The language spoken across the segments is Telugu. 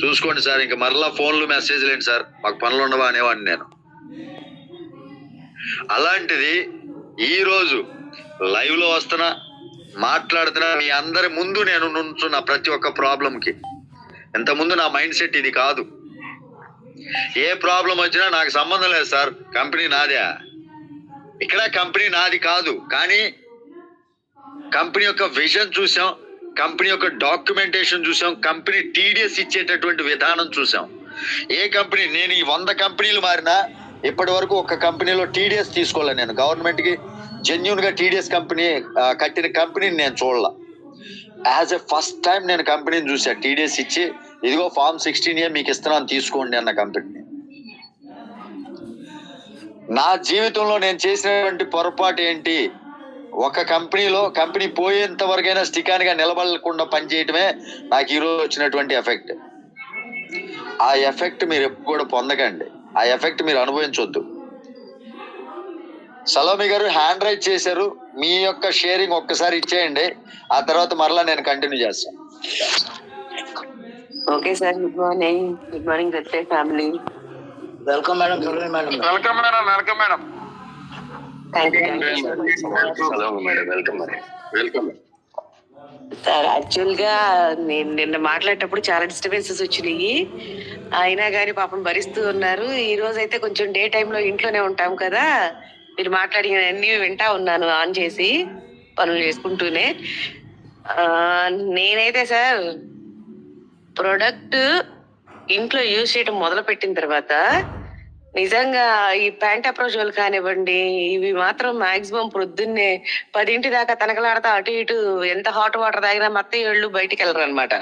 చూసుకోండి సార్ ఇంకా మరలా ఫోన్లు మెసేజ్లు ఏంటి సార్. మాకు పనులు ఉండవా అనేవాడిని నేను. అలాంటిది ఈరోజు లైవ్లో వస్తున్నా మాట్లాడుతున్నా మీ అందరి ముందు నేను నుంచున్న ప్రతి ఒక్క ప్రాబ్లంకి. ఇంతకుముందు ఇంత ముందు నా మైండ్ సెట్ ఇది కాదు. ఏ ప్రాబ్లం వచ్చినా నాకు సంబంధం లేదు సార్ కంపెనీ నాదే. ఇక్కడ కంపెనీ నాది కాదు కానీ కంపెనీ యొక్క విజన్ చూసాం కంపెనీ యొక్క డాక్యుమెంటేషన్ చూసాం కంపెనీ టీడీఎస్ ఇచ్చేటటువంటి విధానం చూసాం. ఏ కంపెనీ? నేను ఈ వంద కంపెనీలు మారినా ఇప్పటి వరకు ఒక కంపెనీలో టీడీఎస్ తీసుకోలే నేను. గవర్నమెంట్కి జెన్యున్గా టీడీఎస్ కంపెనీ కట్టిన కంపెనీని నేను చూడాల. యాజ్ ఎ ఫస్ట్ టైం నేను కంపెనీని చూసా టీడీఎస్ ఇచ్చి ఇదిగో ఫార్మ్ సిక్స్టీన్ ఏ మీకు ఇస్తున్నాను తీసుకోండి అన్న కంపెనీ నా జీవితంలో నేను చేసినటువంటి పొరపాటు ఏంటి? ఒక కంపెనీలో కంపెనీ పోయేంత వరకైనా స్టికానిగా నిలబడకుండా పనిచేయటమే నాకు ఈరోజు వచ్చినటువంటి ఎఫెక్ట్. ఆ ఎఫెక్ట్ మీరు ఎప్పుడు కూడా పొందకండి. ఆ ఎఫెక్ట్ మీరు అనుభవించవద్దు సలోమి గారు హ్యాండ్ రైట్ చేశారు. మీ యొక్క షేరింగ్ ఒక్కసారి ఇచ్చేయండి. ఆ తర్వాత మరలా నేను కంటిన్యూ చేస్తాను okay sir good morning. Good morning family. Welcome madam welcome madam. Welcome madam welcome madam. యాక్చువల్గా నేను నిన్న మాట్లాడేటప్పుడు చాలా డిస్టర్బెన్సెస్ వచ్చినాయి. అయినా కానీ పాపం భరిస్తూ ఉన్నారు. ఈ రోజు అయితే కొంచెం డే లో ఇంట్లోనే ఉంటాం కదా. మీరు మాట్లాడిన అన్ని వింటా ఉన్నాను ఆన్ చేసి పనులు చేసుకుంటూనే. నేనైతే సార్ ప్రొడక్ట్ ఇంట్లో యూజ్ చేయడం మొదలు పెట్టిన తర్వాత నిజంగా ఈ ప్యాంట్ అప్రోచ్ కానివ్వండి ఇవి మాత్రం మాక్సిమం పొద్దున్నే పదింటి దాకా తనకలాడతా అటు ఇటు ఎంత హాట్ వాటర్ తాగినా మత్త ఏళ్ళు బయటికి వెళ్ళరు అనమాట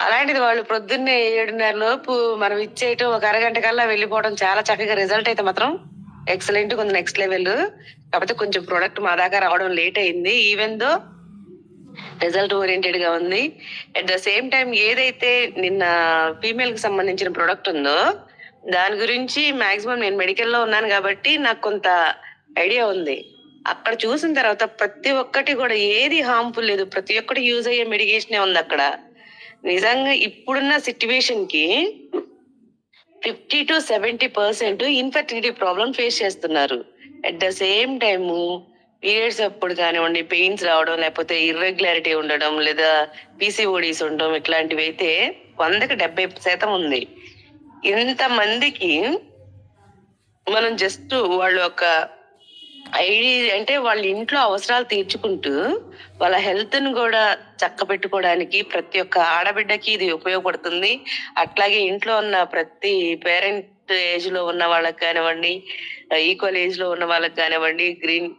అలాంటిది వాళ్ళు పొద్దున్నే ఏడున్నర లోపు మనం ఇచ్చేయటం ఒక అరగంట కల్లా వెళ్ళిపోవడం చాలా చక్కగా రిజల్ట్ అయితే మాత్రం ఎక్సలెంట్ కొంచెం నెక్స్ట్ లెవెల్. కాకపోతే కొంచెం ప్రోడక్ట్ మా దాకా రావడం లేట్ అయింది. ఈవెన్ దో రిజల్ట్ ఓరియంటెడ్గా ఉంది. అట్ ద సేమ్ టైం ఏదైతే నిన్న ఫీమేల్కి సంబంధించిన ప్రోడక్ట్ ఉందో దాని గురించి మాక్సిమం నేను మెడికల్లో ఉన్నాను కాబట్టి నాకు కొంత ఐడియా ఉంది. అక్కడ చూసిన తర్వాత ప్రతి ఒక్కటి కూడా ఏది హార్మ్ఫుల్ లేదు. ప్రతి ఒక్కటి యూజ్ అయ్యే మెడికేషనే ఉంది అక్కడ. నిజంగా ఇప్పుడున్న సిచ్యువేషన్కి fifty to seventy percent infertility problem face చేస్తున్నారు. At the same time periods అప్పుడు కానివ్వండి పెయిన్స్ రావడం లేకపోతే ఇర్రెగ్యులారిటీ ఉండడం లేదా పీసీఓడీస్ ఉండడం ఇట్లాంటివి అయితే వందకి డెబ్బై శాతం ఉంది. ఇంతమందికి మనం జస్ట్ వాళ్ళు ఒక ఐడి అంటే వాళ్ళ ఇంట్లో అవసరాలు తీర్చుకుంటూ వాళ్ళ హెల్త్ను కూడా చక్క పెట్టుకోవడానికి ప్రతి ఒక్క ఆడబిడ్డకి ఇది ఉపయోగపడుతుంది. అట్లాగే ఇంట్లో ఉన్న ప్రతి పేరెంట్ ఏజ్లో ఉన్న వాళ్ళకి కానివ్వండి ఈక్వల్ ఏజ్లో ఉన్న వాళ్ళకి కానివ్వండి గ్రీన్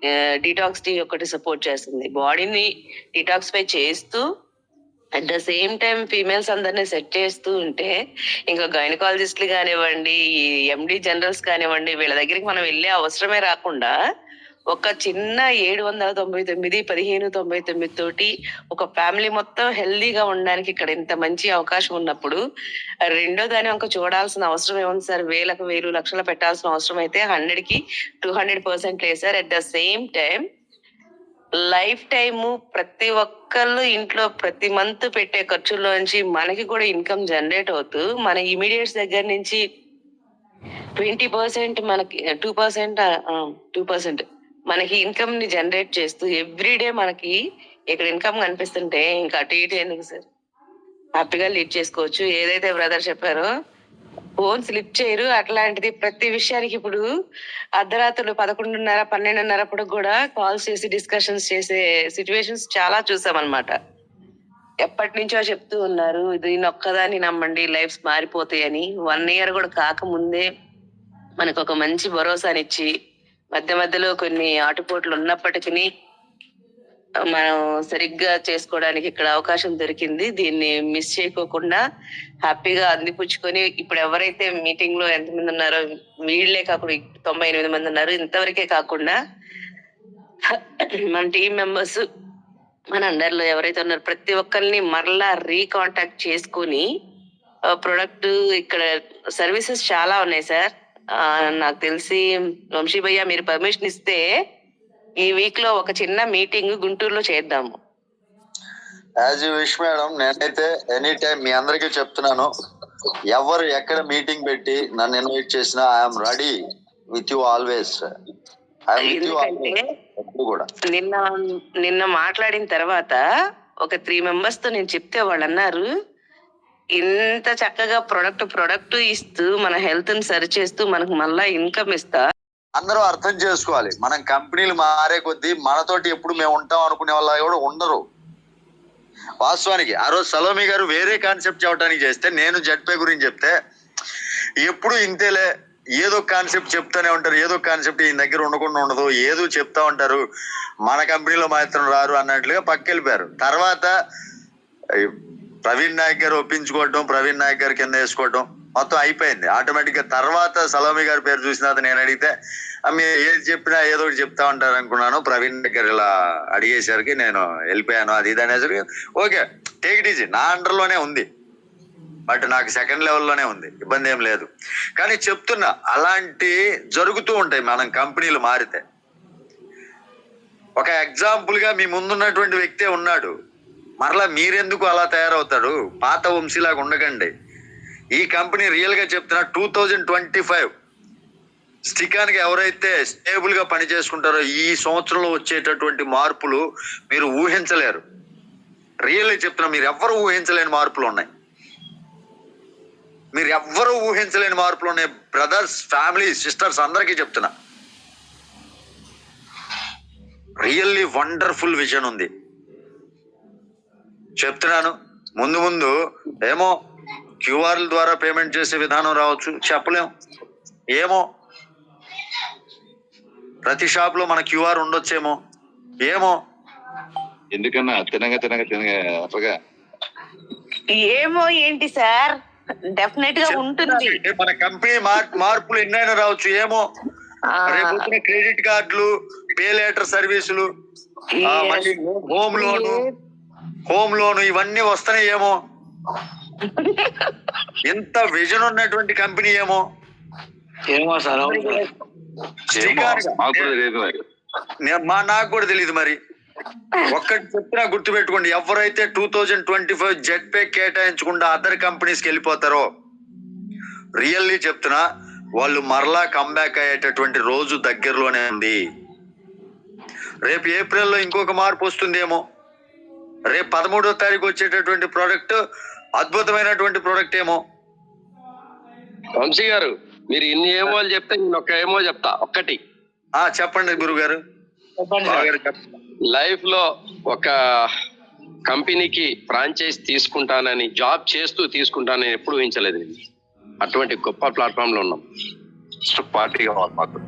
డిటాక్స్ టీ ఒకటి సపోర్ట్ చేస్తుంది. బాడీని డిటాక్స్ఫై చేస్తూ at the same time females అందరినీ సెట్ చేస్తూ ఉంటే ఇంకా గైనకాలజిస్ట్లు కానివ్వండి ఎండి జనరల్స్ కానివ్వండి వీళ్ళ దగ్గరికి మనం వెళ్ళే అవసరమే రాకుండా ఒక చిన్న ఏడు వందల తొంభై తొమ్మిది పదిహేను తొంభై తొమ్మిది తోటి ఒక ఫ్యామిలీ మొత్తం హెల్దీగా ఉండడానికి ఇక్కడ ఇంత మంచి అవకాశం ఉన్నప్పుడు రెండో దాని ఒక చూడాల్సిన అవసరం ఏముంది సార్? వేలకు వేలు లక్షలు పెట్టాల్సిన అవసరం అయితే హండ్రెడ్కి టూ హండ్రెడ్ పర్సెంట్ లేదు sir. At the same time life time ప్రతి ఒక్కళ్ళు ఇంట్లో ప్రతి మంత్ పెట్టే ఖర్చుల్లోంచి మనకి కూడా ఇన్కమ్ జనరేట్ అవుతూ మన ఇమీడియట్స్ దగ్గర నుంచి ట్వంటీ పర్సెంట్ మనకి టూ పర్సెంట్ టూ పర్సెంట్ మనకి ఇన్కమ్ని జనరేట్ చేస్తూ ఎవ్రీడే మనకి ఇక్కడ ఇన్కమ్ కనిపిస్తుంటే ఇంకా అటు ఇటు ఎందుకు సార్? హ్యాపీగా లీడ్ చేసుకోవచ్చు. ఏదైతే బ్రదర్ చెప్పారో ఫోన్ స్లిప్ చేయరు. అట్లాంటిది ప్రతి విషయానికి ఇప్పుడు అర్ధరాత్రులు పదకొండున్నర పన్నెండున్నర అప్పుడు కూడా కాల్స్ చేసి డిస్కషన్స్ చేసే సిచ్యువేషన్స్ చాలా చూసామన్నమాట. ఎప్పటి నుంచో చెప్తూ ఉన్నారు దీని ఒక్కదాన్ని నమ్మండి లైఫ్స్ మారిపోతాయని. వన్ ఇయర్ కూడా కాకముందే మనకు ఒక మంచి భరోసానిచ్చి మధ్య మధ్యలో కొన్ని ఆటుపోట్లు ఉన్నప్పటికీ మనం సరిగ్గా చేసుకోవడానికి ఇక్కడ అవకాశం దొరికింది. దీన్ని మిస్ చేయకోకుండా హ్యాపీగా అందిపుచ్చుకొని ఇప్పుడు ఎవరైతే మీటింగ్లో ఎంతమంది ఉన్నారో వీళ్ళే కాకుండా తొంభై ఎనిమిది మంది ఉన్నారు. ఇంతవరకే కాకుండా మన టీం మెంబర్స్ మన అండర్లో ఎవరైతే ఉన్నారో ప్రతి ఒక్కరిని మరలా రీకాంటాక్ట్ చేసుకుని ప్రొడక్ట్ ఇక్కడ సర్వీసెస్ చాలా ఉన్నాయి సార్. నాకు తెలిసి వంశీ భయ్య మీరు పర్మిషన్ ఇస్తే ఈ వీక్లో ఒక చిన్న మీటింగ్ గుంటూరులో చేద్దాము. యాజ్ యూ విష్ మేడం నేనైతే ఎనీ టైం మీ అందరికీ చెప్తున్నాను. ఎవరు ఎక్కడ మీటింగ్ పెట్టి నన్ను ఇన్వైట్ చేసినా I'm ready with you always నిన్న నిన్న మాట్లాడిన తర్వాత ఒక త్రీ మెంబర్స్తో నేను చెప్తే వాళ్ళు అన్నారు ఇంత చక్కగా ప్రొడక్ట్ ప్రొడక్ట్ ఇస్తూ మన హెల్త్ని సరి చేస్తూ మనకు మళ్ళా ఇన్కమ్ ఇస్తా. అందరూ అర్థం చేసుకోవాలి. మనం కంపెనీలు మారే కొద్దీ మనతోటి ఎప్పుడు మేము ఉంటాం అనుకునే వాళ్ళు కూడా ఉండరు. వాస్తవానికి ఆ రోజు సలోమి గారు వేరే కాన్సెప్ట్ చెప్పడానికి చేస్తే నేను జడ్పే గురించి చెప్తే ఎప్పుడు ఇంతేలే ఏదో కాన్సెప్ట్ చెప్తూనే ఉంటారు ఏదో కాన్సెప్ట్ ఈయన దగ్గర ఉండకుండా ఉండదు ఏదో చెప్తా ఉంటారు మన కంపెనీలో మాత్రం రారు అన్నట్లుగా పక్కెళ్ళిపోయారు. తర్వాత ప్రవీణ్ నాయక్ గారు ఒప్పించుకోవటం ప్రవీణ్ నాయక్ గారు కింద వేసుకోవటం మొత్తం అయిపోయింది. ఆటోమేటిక్గా తర్వాత సలోమి గారి పేరు చూసిన తర్వాత నేను అడిగితే మీరు ఏది చెప్పినా ఏదో ఒకటి చెప్తా ఉంటారు అనుకున్నాను. ప్రవీణ్ దగ్గర ఇలా అడిగేసరికి నేను వెళ్ళిపోయాను. అది ఇది అనేసరికి ఓకే టేక్ ఇట్ ఈజీ నా అండర్లోనే ఉంది. బట్ నాకు సెకండ్ లెవెల్లోనే ఉంది. ఇబ్బంది ఏం లేదు. కానీ చెప్తున్నా అలాంటి జరుగుతూ ఉంటాయి మనం కంపెనీలు మారితే. ఒక ఎగ్జాంపుల్గా మీ ముందున్నటువంటి వ్యక్తే ఉన్నాడు. మరలా మీరెందుకు అలా తయారవుతాడు పాత వంశీలాగా ఉండకండి. ఈ కంపెనీ రియల్గా చెప్తున్నా టూ థౌజండ్ ట్వంటీ ఫైవ్ స్టికానికి ఎవరైతే స్టేబుల్గా పని చేసుకుంటారో ఈ సంవత్సరంలో వచ్చేటటువంటి మార్పులు మీరు ఊహించలేరు. రియల్లీ చెప్తున్నా మీరు ఎవ్వరు ఊహించలేని మార్పులు ఉన్నాయి. మీరు ఎవ్వరూ ఊహించలేని మార్పులు ఉన్నాయి. బ్రదర్స్ ఫ్యామిలీ సిస్టర్స్ అందరికీ చెప్తున్నా. రియల్లీ వండర్ఫుల్ విజన్ ఉంది. చెప్తున్నాను ముందు ముందు ఏమో క్యూఆర్ల ద్వారా పేమెంట్ చేసే విధానం రావచ్చు. చెప్పలేం. ఏమో? ప్రతి షాప్లో మన క్యూఆర్ ఉండొచ్చేమో. ఏమో? ఎందుకన్నా? తినగా తినగా తినగా ఏమో ఏంటి సార్? డెఫినెట్గా ఉంటుంది. మన కంపెనీ మార్ మార్పులు ఎన్నైనా రావచ్చు. ఏమో? రేపు క్రెడిట్ కార్డులు పే లెటర్ సర్వీసులు హోమ్ లోను హోమ్ లోన్ ఇవన్నీ వస్తున్నాయి ఏమో ఎంత విజన్ ఉన్నటువంటి కంపెనీ ఏమో? ఏమో సార్ మా నాకు కూడా తెలియదు మరి. ఒక్కటి చెప్తున్నా గుర్తుపెట్టుకోండి ఎవరైతే two thousand twenty five Z Pay కేటాయించకుండా other కంపెనీస్కి వెళ్ళిపోతారో రియల్లీ చెప్తున్నా వాళ్ళు మరలా కంబ్యాక్ అయ్యేటటువంటి రోజు దగ్గరలోనే ఉంది. రేపు ఏప్రిల్లో ఇంకొక మార్పు వస్తుందేమో. రేపు పదమూడో తారీఖు వచ్చేటటువంటి ప్రోడక్ట్ అద్భుతమైనటువంటి ప్రోడక్ట్ ఏమో. వంశీ గారు మీరు ఇన్ని ఏమోలు చెప్తే నేను ఒక ఏమో చెప్తా ఒక్కటి. ఆ చెప్పండి గురుగారు. చెప్పండి సార్. బావగారు చెప్పండి. లైఫ్లో ఒక కంపెనీకి ఫ్రాంచైజ్ తీసుకుంటానని జాబ్ చేస్తూ తీసుకుంటానని ఎప్పుడు ఊహించలేదు అటువంటి గొప్ప ప్లాట్ఫామ్లో ఉన్నాం. పార్టీ కావాలి మాకు.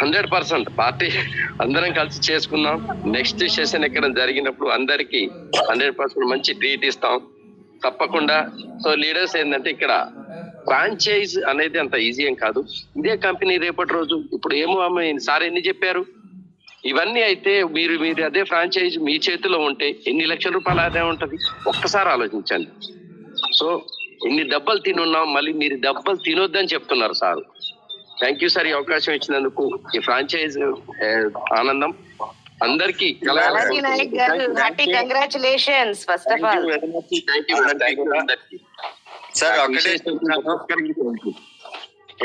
హండ్రెడ్ పర్సెంట్ పార్టీ అందరం కలిసి చేసుకుందాం నెక్స్ట్ సెషన్ ఎక్కడ జరిగినప్పుడు అందరికి హండ్రెడ్ పర్సెంట్ మంచి ట్రీట్ ఇస్తాం. తప్పకుండా. సో లీడర్స్ ఏంటంటే ఇక్కడ ఫ్రాంచైజ్ అనేది అంత ఈజీ ఏం కాదు. ఇదే కంపెనీ రేపటి రోజు. ఇప్పుడు ఏమో ఆమె సార్ ఎన్ని చెప్పారు? ఇవన్నీ అయితే మీరు మీరు అదే ఫ్రాంచైజ్ మీ చేతిలో ఉంటే ఎన్ని లక్షల రూపాయలు అదే ఉంటుంది? ఒక్కసారి ఆలోచించండి. సో ఇన్ని దెబ్బలు తినున్నాం మళ్ళీ మీరు దెబ్బలు తినొద్దని చెప్తున్నారు సార్. థ్యాంక్ యూ సార్ ఈ అవకాశం ఇచ్చినందుకు ఈ ఫ్రాంచైజ్ ఆనందం. అందరికి congratulations first of all sir ఒకటే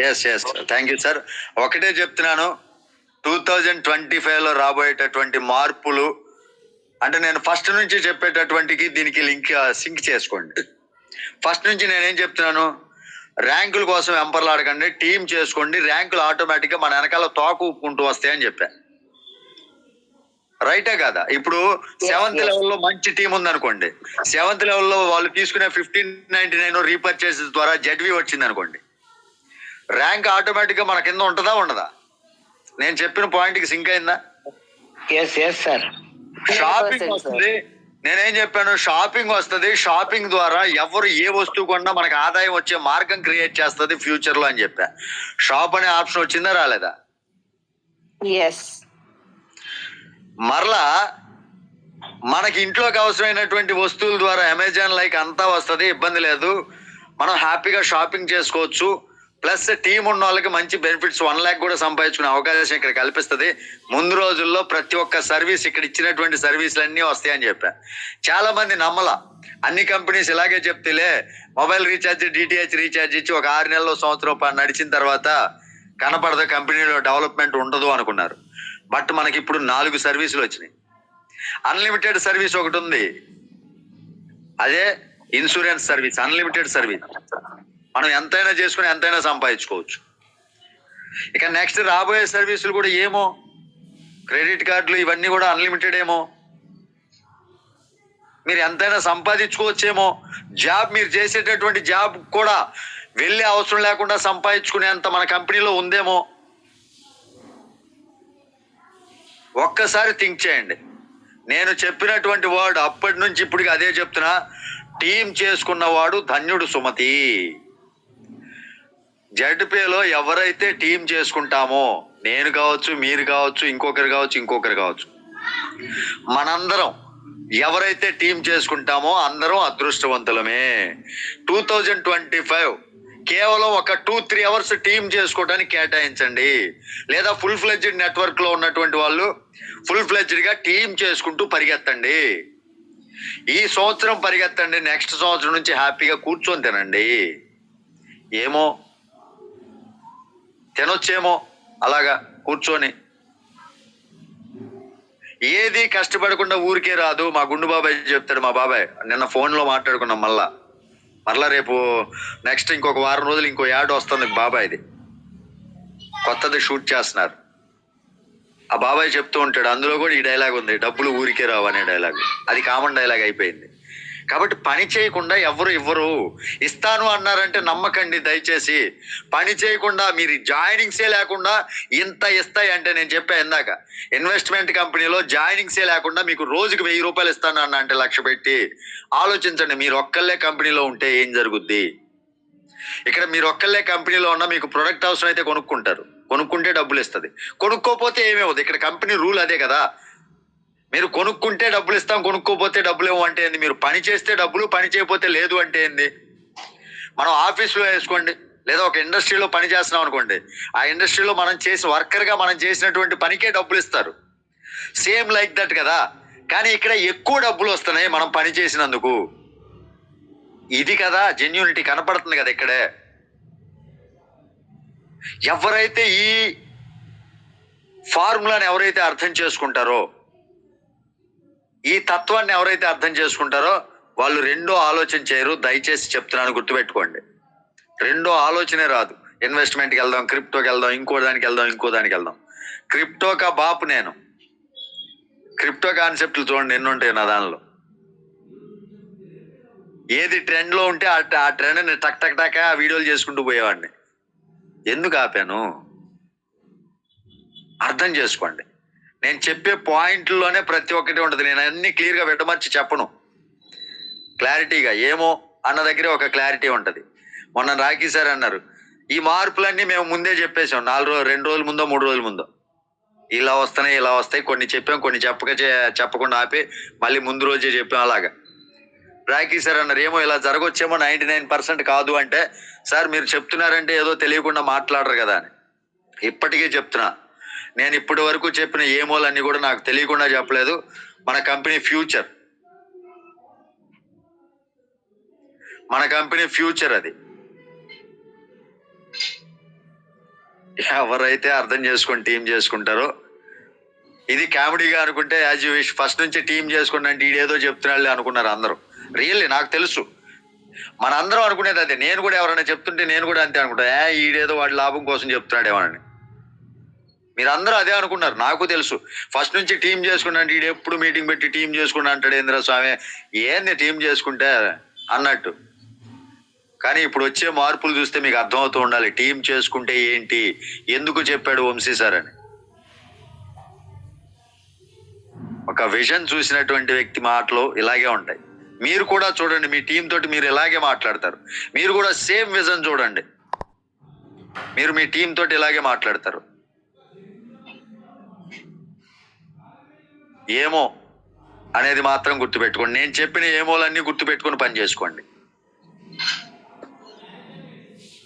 yes yes thank you sir ఒకటే చెప్తున్నాను. టూ థౌజండ్ ట్వంటీ ఫైవ్లో రాబోయేటటువంటి మార్పులు అంటే నేను ఫస్ట్ నుంచి చెప్పేటటువంటికి దీనికి లింక్ సింక్ చేసుకోండి. ఫస్ట్ నుంచి నేనేం చెప్తున్నాను? ర్యాంకుల కోసం ఎంపర్లాడకండి టీం చేసుకోండి ర్యాంకులు ఆటోమేటిక్గా మన వెనకాల తోక ఊపుకుంటూ వస్తాయని చెప్పా. రైటే కదా? ఇప్పుడు సెవెంత్. లెవెల్లో మంచి టీం ఉందనుకోండి. సెవెంత్ లెవెల్లో వాళ్ళు తీసుకునే ఫిఫ్టీన్ నైన్టీ నైన్ రీపర్చేసెస్ ద్వారా జడ్వి వచ్చింది అనుకోండి ర్యాంక్ ఆటోమేటిక్గా మన కింద ఉంటుందా ఉండదా? నేను చెప్పిన పాయింట్కి సింక్ అయిందా? ఎస్ ఎస్ సార్ షాపింగ్ 100% వస్తుంది. నేనేం చెప్పాను? షాపింగ్ వస్తుంది. షాపింగ్ ద్వారా ఎవరు ఏ వస్తువు కొన్నా మనకు ఆదాయం వచ్చే మార్గం క్రియేట్ చేస్తుంది ఫ్యూచర్లో అని చెప్పా. షాప్ అనే ఆప్షన్ వచ్చిందా రాలేదా? మరలా మనకి ఇంట్లోకి అవసరమైనటువంటి వస్తువుల ద్వారా అమెజాన్ లైక్ అంతా వస్తుంది ఇబ్బంది లేదు. మనం హ్యాపీగా షాపింగ్ చేసుకోవచ్చు. ప్లస్ టీం ఉన్న వాళ్ళకి మంచి బెనిఫిట్స్ వన్ ల్యాక్ కూడా సంపాదించుకునే అవకాశం ఇక్కడ కల్పిస్తుంది. ముందు రోజుల్లో ప్రతి ఒక్క సర్వీస్ ఇక్కడ ఇచ్చినటువంటి సర్వీసులు అన్నీ వస్తాయని చెప్పాను చాలా మంది నమ్మల. అన్ని కంపెనీస్ ఇలాగే చెప్తేలే మొబైల్ రీఛార్జ్ డిటిహెచ్ రీఛార్జ్ ఇచ్చి ఒక ఆరు నెలలు సంవత్సరం పాటు నడిచిన తర్వాత కనపడదు కంపెనీలో డెవలప్మెంట్ ఉండదు అనుకున్నారు. బట్ మనకి ఇప్పుడు నాలుగు సర్వీసులు వచ్చినాయి. అన్లిమిటెడ్ సర్వీస్ ఒకటి ఉంది. అదే ఇన్సూరెన్స్ సర్వీస్ అన్లిమిటెడ్ సర్వీస్. మనం ఎంతైనా చేసుకుని ఎంతైనా సంపాదించుకోవచ్చు. ఇక నెక్స్ట్ రాబోయే సర్వీసులు కూడా ఏమో? క్రెడిట్ కార్డులు ఇవన్నీ కూడా అన్లిమిటెడ్ ఏమో? మీరు ఎంతైనా సంపాదించుకోవచ్చేమో? జాబ్ మీరు చేసేటటువంటి జాబ్ కూడా వెళ్ళే అవసరం లేకుండా సంపాదించుకునేంత మన కంపెనీలో ఉందేమో? ఒక్కసారి థింక్ చేయండి. నేను చెప్పినటువంటి వర్డ్ అప్పటి నుంచి ఇప్పటికి అదే చెప్తున్నా. టీం చేసుకున్నవాడు ధన్యుడు సుమతి. జడ్పేలో ఎవరైతే టీం చేసుకుంటామో నేను కావచ్చు మీరు కావచ్చు ఇంకొకరు కావచ్చు ఇంకొకరు కావచ్చు మనందరం ఎవరైతే టీం చేసుకుంటామో అందరం అదృష్టవంతులమే. టూ థౌజండ్ ట్వంటీ ఫైవ్ కేవలం ఒక టూ త్రీ అవర్స్ టీం చేసుకోవడానికి కేటాయించండి. లేదా ఫుల్ ఫ్లెడ్జ్డ్ నెట్వర్క్లో ఉన్నటువంటి వాళ్ళు ఫుల్ ఫ్లెడ్జ్డ్గా టీం చేసుకుంటూ పరిగెత్తండి. ఈ సంవత్సరం పరిగెత్తండి నెక్స్ట్ సంవత్సరం నుంచి హ్యాపీగా కూర్చొని తినండి. ఏమో తినొచ్చేమో అలాగా కూర్చొని. ఏది కష్టపడకుండా ఊరికే రాదు మా గుండు బాబాయ్ చెప్తాడు మా బాబాయ్. నిన్న ఫోన్లో మాట్లాడుకున్నాం మళ్ళా. మరలా రేపు నెక్స్ట్ ఇంకొక వారం రోజులు ఇంకో యాడ్ వస్తుంది బాబాయ్ది. కొత్తది షూట్ చేస్తున్నారు. ఆ బాబాయ్ చెప్తూ ఉంటాడు అందులో కూడా ఈ డైలాగ్ ఉంది డబ్బులు ఊరికే రావు అనే డైలాగ్. అది కామన్ డైలాగ్ అయిపోయింది. కాబట్టి పని చేయకుండా ఎవరు ఇవ్వరు. ఇస్తాను అన్నారంటే నమ్మకండి దయచేసి. పని చేయకుండా మీరు జాయినింగ్సే లేకుండా ఇంత ఇస్తాయి అంటే నేను చెప్పా ఇందాక. ఇన్వెస్ట్మెంట్ కంపెనీలో జాయినింగ్సే లేకుండా మీకు రోజుకి వెయ్యి రూపాయలు ఇస్తాను అన్న అంటే లక్ష పెట్టి. ఆలోచించండి మీరు ఒక్కళ్ళే కంపెనీలో ఉంటే ఏం జరుగుద్ది? ఇక్కడ మీరు ఒక్కళ్ళే కంపెనీలో ఉన్నా మీకు ప్రొడక్ట్ అవసరం అయితే కొనుక్కుంటారు. కొనుక్కుంటే డబ్బులు ఇస్తుంది. కొనుక్కోపోతే ఏమేవుద్ది ఇక్కడ కంపెనీ రూల్ అదే కదా. మీరు కొనుక్కుంటే డబ్బులు ఇస్తాం కొనుక్కోపోతే డబ్బులు ఏమో అంటే ఏంది? మీరు పని చేస్తే డబ్బులు పని చేయకపోతే లేదు అంటే ఏంది? మనం ఆఫీస్లో వేసుకోండి లేదా ఒక ఇండస్ట్రీలో పని చేస్తున్నాం అనుకోండి ఆ ఇండస్ట్రీలో మనం చేసి వర్కర్గా మనం చేసినటువంటి పనికే డబ్బులు ఇస్తారు. సేమ్ లైక్ దట్ కదా? కానీ ఇక్కడ ఎక్కువ డబ్బులు వస్తున్నాయి మనం పని చేసినందుకు. ఇది కదా జెన్యూనిటీ కనపడుతుంది కదా ఇక్కడే. ఎవరైతే ఈ ఫార్ములాని ఎవరైతే అర్థం చేసుకుంటారో ఈ తత్వాన్ని ఎవరైతే అర్థం చేసుకుంటారో వాళ్ళు రెండో ఆలోచన చేయరు దయచేసి చెప్తున్నాను గుర్తుపెట్టుకోండి. రెండో ఆలోచనే రాదు. ఇన్వెస్ట్మెంట్కి వెళ్దాం క్రిప్టోకి వెళ్దాం ఇంకో దానికి వెళ్దాం ఇంకో దానికి వెళ్దాం. క్రిప్టోకా బాపు నేను. క్రిప్టో కాన్సెప్ట్లు చూడండి ఎన్ని ఉంటాయి నా దానిలో. ఏది ట్రెండ్లో ఉంటే ఆ ఆ ట్రెండ్ టక్ టక్ టక్ ఆ వీడియోలు చేసుకుంటూ పోయేవాడిని. ఎందుకు ఆపాను? అర్థం చేసుకోండి. నేను చెప్పే పాయింట్లోనే ప్రతి ఒక్కటి ఉంటుంది. నేను అన్ని క్లియర్గా విడమర్చి చెప్పను. క్లారిటీగా ఏమో అన్న దగ్గరే ఒక క్లారిటీ ఉంటుంది. మొన్న రాఖీ సార్ అన్నారు ఈ మార్పులన్నీ మేము ముందే చెప్పేసాం నాలుగు రోజులు రెండు రోజుల ముందో మూడు రోజుల ముందో. ఇలా వస్తున్నాయి ఇలా వస్తాయి. కొన్ని చెప్పాం కొన్ని చెప్పక చెప్పకుండా ఆపి మళ్ళీ ముందు రోజే చెప్పాం అలాగా. రాఖీ సార్ అన్నారు ఏమో ఇలా జరగొచ్చేమో నైంటీ నైన్ పర్సెంట్ కాదు అంటే సార్ మీరు చెప్తున్నారంటే ఏదో తెలియకుండా మాట్లాడరు కదా అని. ఇప్పటికీ చెప్తున్నా. నేను ఇప్పటి వరకు చెప్పిన ఏమోలన్నీ కూడా నాకు తెలియకుండా చెప్పలేదు. మన కంపెనీ ఫ్యూచర్. మన కంపెనీ ఫ్యూచర్ అది. ఎవరైతే అర్థం చేసుకొని టీం చేసుకుంటారో ఇది కామెడీగా అనుకుంటే యాజ్ యూ విష్ ఫస్ట్ నుంచి టీం చేసుకుంటా ఈడేదో చెప్తున్నాళ్ళే అనుకున్నారు అందరూ. రియల్లీ నాకు తెలుసు. మన అందరం అనుకునేది అదే. నేను కూడా ఎవరైనా చెప్తుంటే నేను కూడా అంతే అనుకుంటా. ఏ ఈడేదో వాడి లాభం కోసం చెప్తున్నాడేమోనని మీరు అందరూ అదే అనుకున్నారు నాకు తెలుసు. ఫస్ట్ నుంచి టీం చేసుకున్నా అంటే ఈడు ఎప్పుడు మీటింగ్ పెట్టి టీం చేసుకున్నా అంటాడు ఇంద్ర స్వామి. ఏంది టీం చేసుకుంటే అన్నట్టు. కానీ ఇప్పుడు వచ్చే మార్పులు చూస్తే మీకు అర్థమవుతూ ఉండాలి. టీం చేసుకుంటే ఏంటి? ఎందుకు చెప్పాడు వంశీ సార్ అని. ఒక విజన్ చూసినటువంటి వ్యక్తి మాటలు ఇలాగే ఉంటాయి. మీరు కూడా చూడండి మీ టీం తోటి మీరు ఇలాగే మాట్లాడతారు. మీరు కూడా సేమ్ విజన్ చూడండి. మీరు మీ టీం తోటి ఇలాగే మాట్లాడతారు. ఏమో అనేది మాత్రం గుర్తుపెట్టుకోండి. నేను చెప్పిన ఏమోలన్నీ గుర్తుపెట్టుకొని పని చేసుకోండి.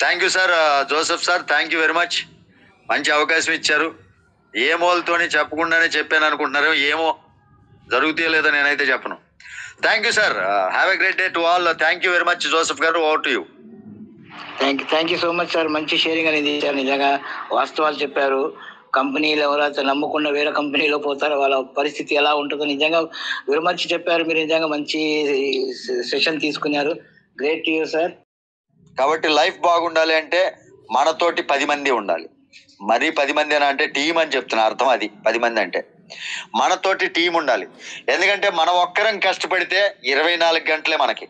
Thank you sir Joseph sir thank you very much మంచి అవకాశం ఇచ్చారు. ఏ చెప్పకుండానే చెప్పాను అనుకుంటున్నారు ఏమో జరుగుతాయో లేదో నేనైతే చెప్పను. Thank you sir have a great day to all thank you very much Joseph garu. Over to you thank you thank you so much sir మంచి షేరింగ్ అనేది ఇచ్చారు. నిజంగా వాస్తవాలు చెప్పారు. కంపెనీలు ఎవరైతే నమ్ముకున్న వేరే కంపెనీలో పోతారో వాళ్ళ పరిస్థితి ఎలా ఉంటుందో నిజంగా విరమర్చి చెప్పారు. మీరు నిజంగా మంచి సెషన్ తీసుకున్నారు. గ్రేట్ యూ సార్ కాబట్టి లైఫ్ బాగుండాలి అంటే మనతోటి పది మంది ఉండాలి. మరీ పది మంది అని అంటే టీం అని చెప్తున్నా అర్థం అది. పది మంది అంటే మనతోటి టీం ఉండాలి. ఎందుకంటే మనం ఒక్కరం కష్టపడితే ఇరవై నాలుగు గంటలే మనకి.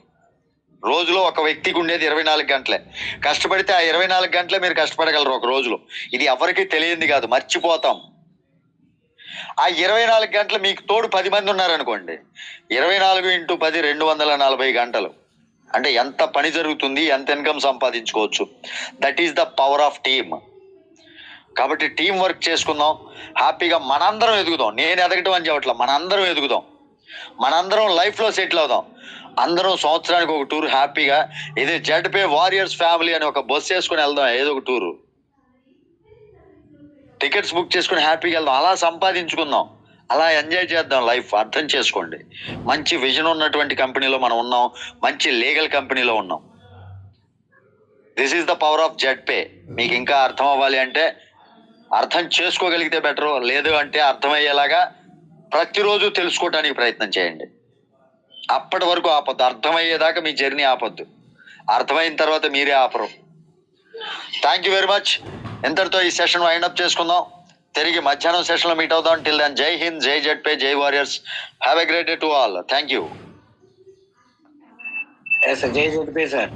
రోజులో ఒక వ్యక్తికి ఉండేది ఇరవై నాలుగు గంటలే. కష్టపడితే ఆ ఇరవై నాలుగు గంటలే మీరు కష్టపడగలరు ఒక రోజులో. ఇది ఎవరికి తెలియంది కాదు మర్చిపోతాం. ఆ ఇరవై నాలుగు గంటలు మీకు తోడు పది మంది ఉన్నారనుకోండి. ఇరవై నాలుగు ఇంటూ పది రెండు వందల నలభై గంటలు. అంటే ఎంత పని జరుగుతుంది ఎంత ఇన్కమ్ సంపాదించుకోవచ్చు. That is the power of team కాబట్టి టీం వర్క్ చేసుకుందాం. హ్యాపీగా మనందరం ఎదుగుదాం. నేను ఎదగటం అని చెప్పట్లా మనందరం ఎదుగుదాం. మనందరం లైఫ్లో సెటిల్ అవుదాం. అందరం సంవత్సరానికి ఒక టూర్ హ్యాపీగా ఇది జడ్పే వారియర్స్ ఫ్యామిలీ అని ఒక బస్సు వేసుకుని వెళ్దాం ఏదో ఒక టూరు టికెట్స్ బుక్ చేసుకుని హ్యాపీగా వెళ్దాం. అలా సంపాదించుకుందాం. అలా ఎంజాయ్ చేద్దాం లైఫ్ అర్థం చేసుకోండి. మంచి విజన్ ఉన్నటువంటి కంపెనీలో మనం ఉన్నాం మంచి లీగల్ కంపెనీలో ఉన్నాం. This is the power of Z Pay మీకు ఇంకా అర్థం అవ్వాలి అంటే అర్థం చేసుకోగలిగితే బెటర్ లేదు అంటే అర్థమయ్యేలాగా ప్రతిరోజు తెలుసుకోవడానికి ప్రయత్నం చేయండి. అప్పటి వరకు ఆపద్దు. అర్థమయ్యేదాకా మీ జర్నీ ఆపొద్దు. అర్థమైన తర్వాత మీరే ఆపరు. థ్యాంక్ యూ వెరీ మచ్ ఇంతటితో ఈ సెషన్ వైండ్ అప్ చేసుకుందాం. తిరిగి మధ్యాహ్నం సెషన్లో మీట్ అవుదాం. టిల్ దాన్ జై హింద్ జై జెడ్ జై warriors. Have a great day to all thank you yes sir జై జడ్పీ సార్